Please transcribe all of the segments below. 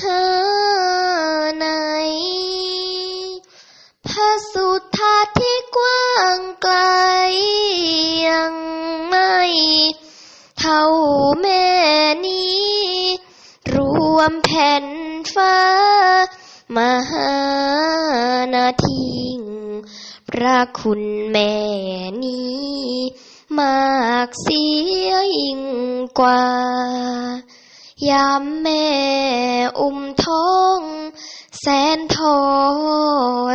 ข้าในพระสุธาที่กว้างไกลยังไม่เท่าแม่นี้ รวมแผ่นฟ้ามหานาทิงพระคุณแม่นี้มากเสียยิ่งกว่า ยามแม่อุ้มท้อง แสนท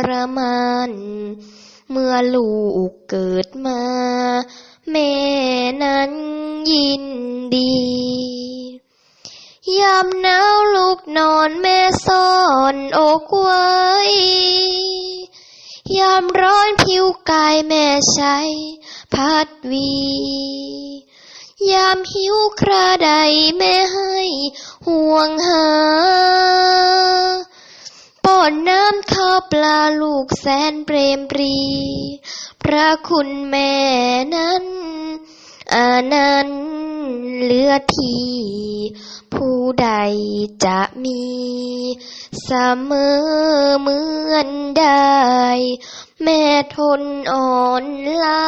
รมาน เมื่อลูกเกิดมา แม่นั้นยินดี ยามหนาวลูกนอนแม่ซ่อนอกไว้ ยามร้อนผิวกายแม่ใช้พัดวี ยามหิวคราใดแม่ให้ห่วงหาป้อนน้ำข้าวปลาลูกแสนเปรมปรี พระคุณแม่นั้น อานันต์เหลือทีผู้ใดจะมีเสมอเหมือนได้ แม่ทนอ่อนล้า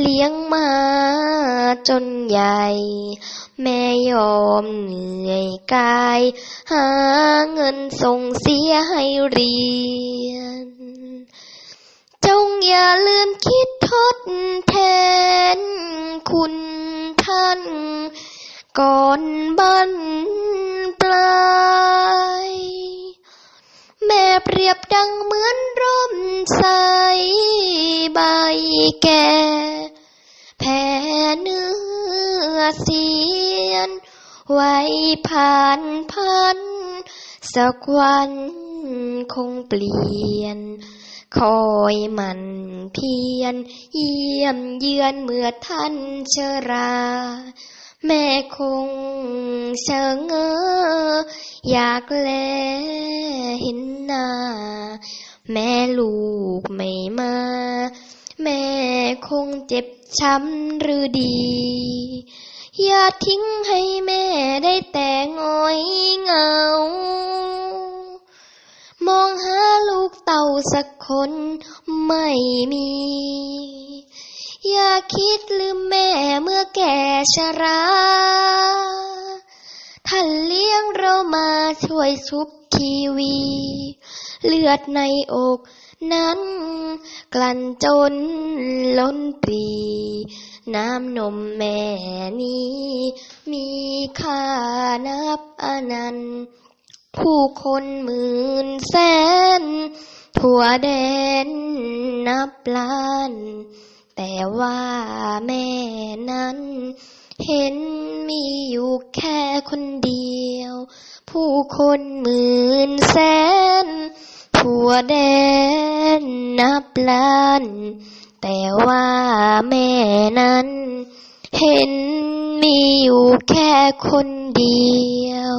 เลี้ยงมาจนใหญ่ แม่ยอมเหนื่อยกาย หาเงินส่งเสียให้เรียน จงอย่าลืมคิดทดแทน คุณท่าน ก่อนบันปลายแม่เปรียบดังเหมือนร่มใสใบแก่แผ่เนื้อเสียน ไว้ผ่านพันสักวันคงเปลี่ยน คอยมันเพียรเยี่ยมเยือนเมื่อท่านเชรา แม่คงเชะเง้ออยากแลเห็นหน้า แม่ลูกไม่มา แม่คงเจ็บช้ำหรือดี อย่าทิ้งให้แม่ได้แต่งอยเหงา มองหาลูกเต่า สักคนไม่มี อย่าคิดลืมแม่เมื่อแก่ชราท่านเลี้ยงเรามาช่วยชุบทีวี เลือดในอกนั้นกลั่นจนล้นปี น้ำนมแม่นี้ มีค่านับอนันต์ ผู้คนหมื่นแสน ทั่วแดนนับล้าน แต่ว่าแม่นั้น เห็นมีอยู่แค่คนเดียว ผู้คนหมื่นแสนทั่วแดนนับล้าน แต่ว่าแม่นั้น เห็นมีอยู่แค่คนเดียว